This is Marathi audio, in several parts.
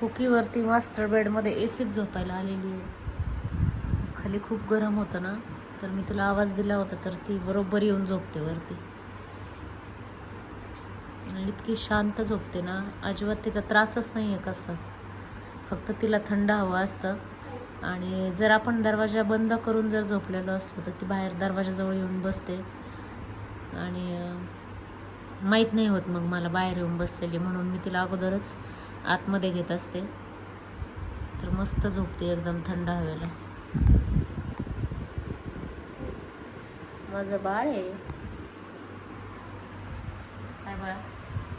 कुकीवरती मास्टर बेडमध्ये ए सीच झोपायला आलेली आहे. खाली खूप गरम होतं ना तर मी तुला आवाज दिला होता तर ती बरोबर येऊन झोपते वरती. आणि इतकी शांत झोपते ना अजिबात तिचा त्रासच नाही आहे कसलाच. फक्त तिला थंड हवं असतं. आणि जर आपण दरवाजा बंद करून जर झोपलेलो असलो तर ती बाहेर दरवाजाजवळ येऊन बसते. आणि माहीत नाही होत मग मला बाहेर येऊन बसलेली म्हणून मी तिला अगोदरच आतमध्ये घेत असते. तर मस्त झोपते एकदम थंड हवेला. माझं बाळ आहे. काय बाळा?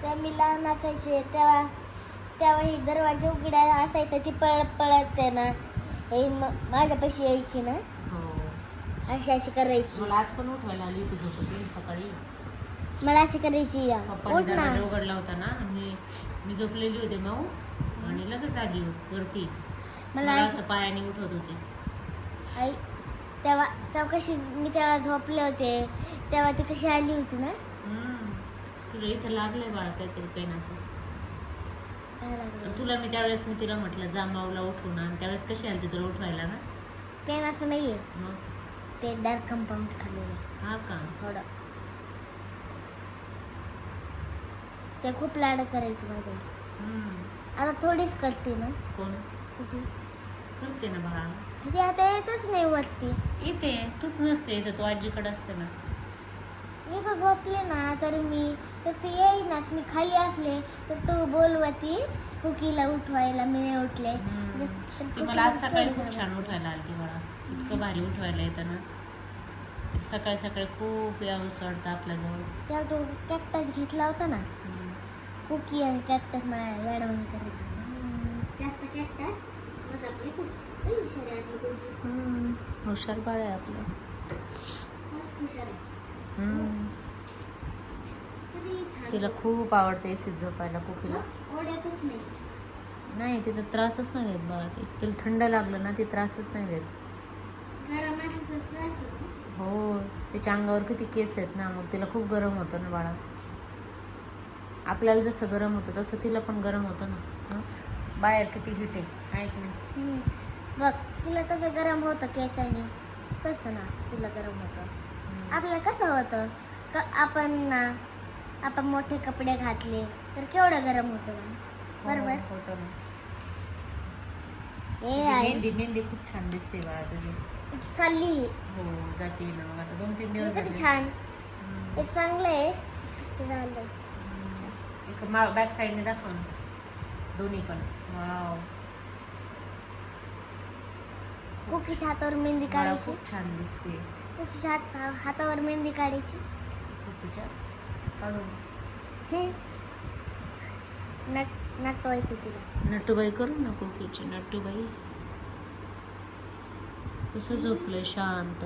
तेव्हा मी लहान असायचे तेव्हा तेव्हा ही दरवाजा उघड्या असायचा ती पळत पळत ते ना हे माझ्यापाशी यायची ना. हो. अशी अशी करायची. मला आज पण उठवायला आली होती झोपती सकाळी. मला अशी करायची या. पप्पाने उठ ना. दरवाजा उघडला होता ना आणि मी झोपलेली होते माऊ आणि लगेच आली वरती. मला मला अशी- असं पायाने उठवत होती. आई तेव्हा तेव्हा कशी मी तेव्हा झोपले होते. तेव्हा ती कशी आली होती ना? हम्म. तुझ्या इथं लागलंय बाळ काहीतरी पेनाचं. काय लागलं? तुला मी त्यावेळेस मी तिला म्हटलं जा माऊला उठवून आणि. त्यावेळेस कशी आली तुला उठवायला ना? पेन असं नाहीये. मग? ते डार्क कंपाऊंड खाल्लेलं हा का? थोडं. ते खूप लाड करायची हम्म. आता थोडीच करते ना. कोण? किती करते ना बाळा. ती आता येतच नाही वरती. येते तूच नसते इथं तू आजीकडे असते ना. मी जर झोपले ना तर मी तर ते येईनाच. मी खाली असले तर तू बोलवती कुकीला उठवायला मी नाही उठले. हम्म. तर ती मला आज सकाळी खूप छान उठवायला आली ती बाळा. इतकं भारी उठवायला येतं ना. सकाळी सकाळी खूप यावंसं वाटतं आपल्याजवळ. तेव्हा तो कॅक्टस घेतला होता ना. कुकी आणि कॅक्टस मला याडवून करायचं जास्त कॅक्टस मग आपली कुकी. लई हुशार आहे आपली कुकी. हुशार बाळ आहे आपलं. हुशार आहे. तिला खूप आवडते एसीत झोपायला कुकीला. ओढ्यातच नाही. नाही तिचा त्रासच नाही देत बाळा ते. तिला थंड लागलं ना ती त्रासच नाही देत. हो तिच्या अंगावर किती केस आहेत ना मग तिला खूप गरम होतं ना बाळा. आपल्याला जसं गरम होतं तसं तिला पण गरम होतं ना? बाहेर किती हिट आहे आहे की नाही? हम्म. बघ तिला तसं गरम होतं केसाने. तसं ना तिला गरम होतं. आपल्याला कसं होतं? क आपण ना आपण मोठे कपडे घातले तर केवढं गरम होतं ना? बरोबर? हो, होतं ना. हे तुझी आहे मेहंदी मेहंदी खूप छान दिसते बाळा तुझी. चालली. हो जाते ना. मग आता दोन तीन दिवस झाले. छान. हं. हे चांगलं आहे. झालं. एक बॅक साईडने दाखव ना. दोन्ही पण. वाव कुकीच्या हातावर मेहंदी बाळा काढायची. खूप छान दिसते. कुकीच्या हात हातावर मेहंदी काढायची. कुकीच्या काढून हे. नट नटवायची तिला नटूबाई करू ना कुकीची नटूबाई. कसं झोपलंय शांत.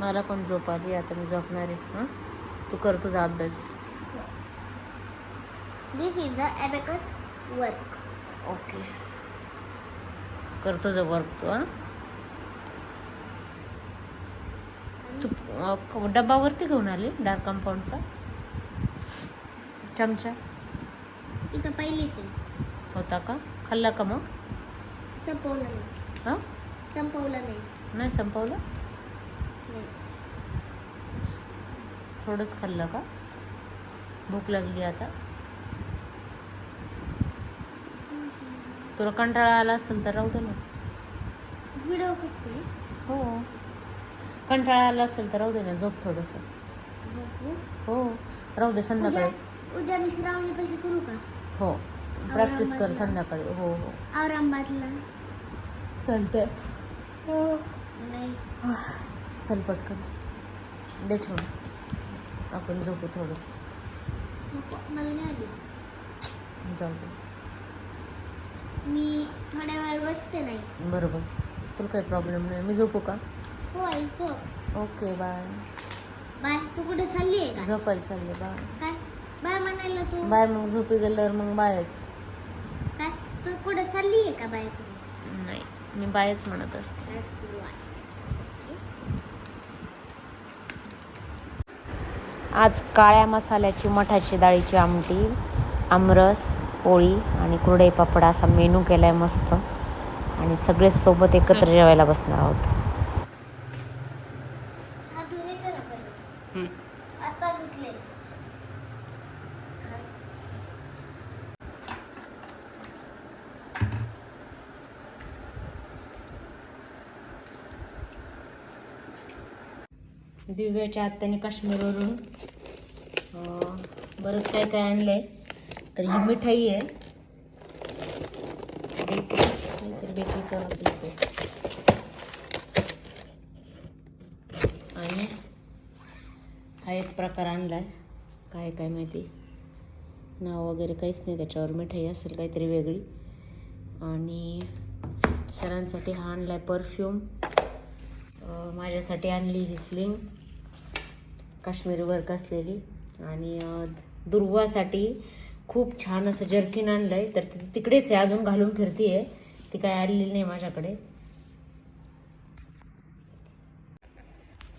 मला पण झोप आली आता मी झोपणार आहे. हां? तू कर तुझा अभ्यास. This is the abacus work okay. कर तुझं वर्क तू हां? तू डब्बावरती घेऊन आली डार्क कंपाऊंडचा चमचा? इथं पहिलीच आहे. होता का? खाल्ला का मग? संपवलं नाही. हां? संपवलं नाही. नाही संपवलं. थोडंच खाल्लं का? भूक लागली आता. तुला कंटाळा आला असेल तर राहू दे ना. व्हिडिओ हो. कंटाळा आला असेल तर राहू दे ना झोप थोडंसं. हो. राहू दे संध्याकाळी. उद्या मी श्रावणी पैसे करू का? हो. प्रॅक्टिस कर. संध्याकाळी. हो हो. औरंगाबादला चालतंय. नाही. चल पटकन दे ठेवून. आपण झोपू थोडंसं. जाऊ दे. मी थोड्या वेळ बसते नाही. बरं बस. तुला काही प्रॉब्लेम नाही. मी झोपू का? हो ओके बाय बाय तू कुठे चालली आहे का? झोपायला चालले बाय काय? बाय म्हणायला तू. बाय मग झोपी गेल्यावर मग बायच. काय? तू कुठे चालली आहे का बाय? नाही मी बायच म्हणत असते. आज काळ्या मसाल्याची मठाची डाळीची आमटी आमरस पोळी आणि कुरडई पापड असा मेनू केला आहे मस्त. आणि सगळे सोबत एकत्र जेवायला बसणार आहोत हा तू हे करा पहिले. आता धुतले दिव्याच्या आत्याने काश्मीरवरून बरंच काय काय आणलंय. तर ही मिठाई आहे. बेकरी काहीतरी बेकरी दिसते आणि हा एक प्रकार आणलाय. काय काय माहिती? नाव वगैरे काहीच नाही त्याच्यावर. मिठाई असेल काहीतरी वेगळी. आणि सरांसाठी हा आणलाय परफ्यूम. माझ्यासाठी आणली ही स्लिंग काश्मीरी वर्क असलेली आणि दुर्वासाठी खूप छान असं जर्किन आणलं आहे तर ती तिकडेच आहे अजून घालून फिरतीये. ती काय आलेली नाही माझ्याकडे.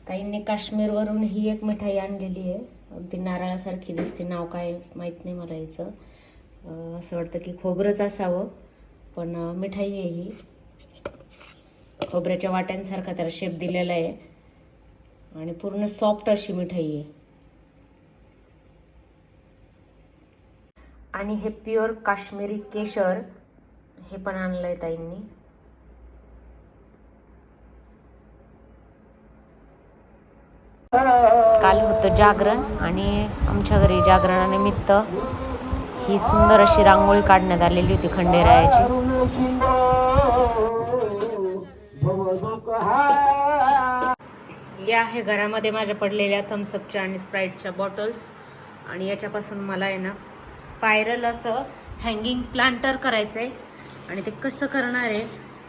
ताईंनी काश्मीरवरून ही एक मिठाई आणलेली आहे. अगदी नारळासारखी दिसते. नाव काय माहीत नाही मला याचं असं वाटतं की खोबरंच असावं. पण मिठाई आहे ही. खोबऱ्याच्या वाट्यांसारखा त्याला शेप दिलेला आहे. आणि पूर्ण सॉफ्ट अशी मिठाई आहे. आणि हे प्युअर काश्मीरी केशर हे पण आणलंय ताईंनी. काल होतं जागरण आणि आमच्या घरी जागरणानिमित्त ही सुंदर अशी रांगोळी काढण्यात आलेली होती खंडेरायाची. या आहे घरामध्ये माझ्या पडलेल्या थम्सअपच्या आणि स्प्राईटच्या बॉटल्स आणि याच्यापासून मला आहे ना स्पायरल असं हँगिंग प्लांटर करायचं आहे आणि ते कसं करणार आहे?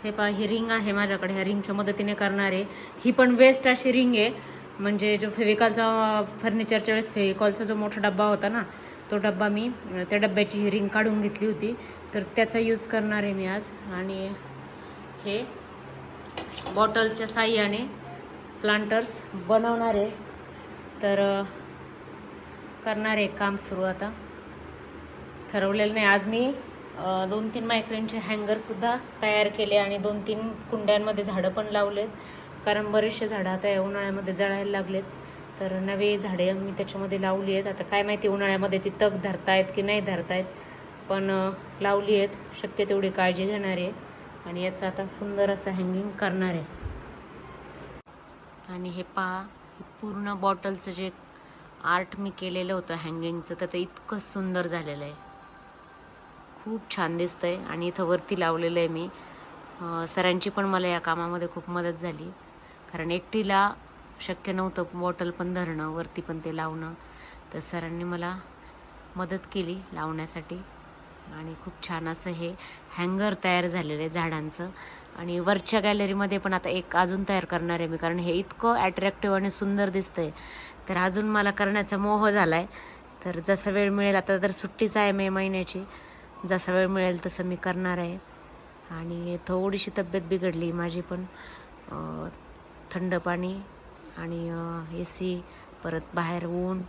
हे पहा ही रिंग आहे माझ्याकडे ह्या रिंगच्या मदतीने करणार आहे. ही पण वेस्ट अशी रिंग आहे. म्हणजे जो फेविकॉलचा फर्निचरच्या वेळेस फेविकॉलचा जो मोठा डब्बा होता ना तो डब्बा मी त्या डब्याची ही रिंग काढून घेतली होती. तर त्याचा यूज करणार आहे मी आज. आणि हे बॉटलच्या साह्याने प्लांटर्स बनवणार. आहे तर करणार आहे काम सुरू आता. ठरवलेलं नाही. आज मी दोन तीन मायक्रेनचे हँगरसुद्धा तयार केले आणि दोन तीन कुंड्यांमध्ये झाडं पण लावलेत. कारण बरेचसे झाडं आता या उन्हाळ्यामध्ये जळायला लागलेत. तर नवे झाडे मी त्याच्यामध्ये लावली आहेत. आता काय माहिती उन्हाळ्यामध्ये ती तग धरतायत की नाही धरतायत. पण लावली आहेत. शक्य तेवढी काळजी घेणार. आहे आणि याचं आता सुंदर असं हँगिंग करणार. आहे आणि हे पहा पूर्ण बॉटलचं जे आर्ट मी केलेलं होतं हँगिंगचं तर ते इतकं सुंदर झालेलं आहे. खूप छान दिसतं आहे आणि इथं वरती लावलेलं आहे मी. सरांची पण मला या कामामध्ये खूप मदत झाली. कारण एकटीला शक्य नव्हतं बॉटल पण धरणं वरती पण ते लावणं. तर सरांनी मला मदत केली लावण्यासाठी. आणि खूप छान असं हे हँगर तयार झालेलं आहे झाडांचं. आणि वरच्या गॅलरीमध्ये पण आता एक अजून तयार करणार आहे मी कारण हे इतकं ॲट्रॅक्टिव्ह आणि सुंदर दिसतंय. तर अजून मला करण्याचा मोह झाला आहे तर जसा वेळ मिळेल आता तर सुट्टीच आहे मे महिन्याची. जसा वेळ मिळेल तसं मी करणार आहे. आणि थोडीशी तब्येत बिघडली माझी पण. थंड पाणी आणि ए सी परत बाहेर ऊन.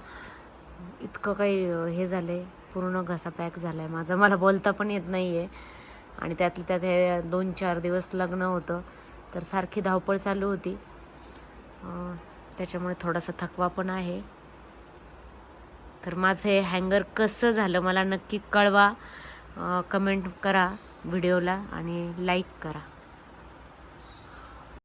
इतकं काही हे झालं आहे पूर्ण घसा पॅक झाला आहे माझा. मला बोलता पण येत नाही आहे आणि त्यातल्या त्यात हे दोन चार दिवस लग्न होतं. तर सारखी धावपळ चालू होती. त्याच्यामुळे थोडासा थकवा पण आहे. तर माझं हे हँगर कसं झालं मला नक्की कळवा. कमेंट करा व्हिडिओला आणि लाईक करा.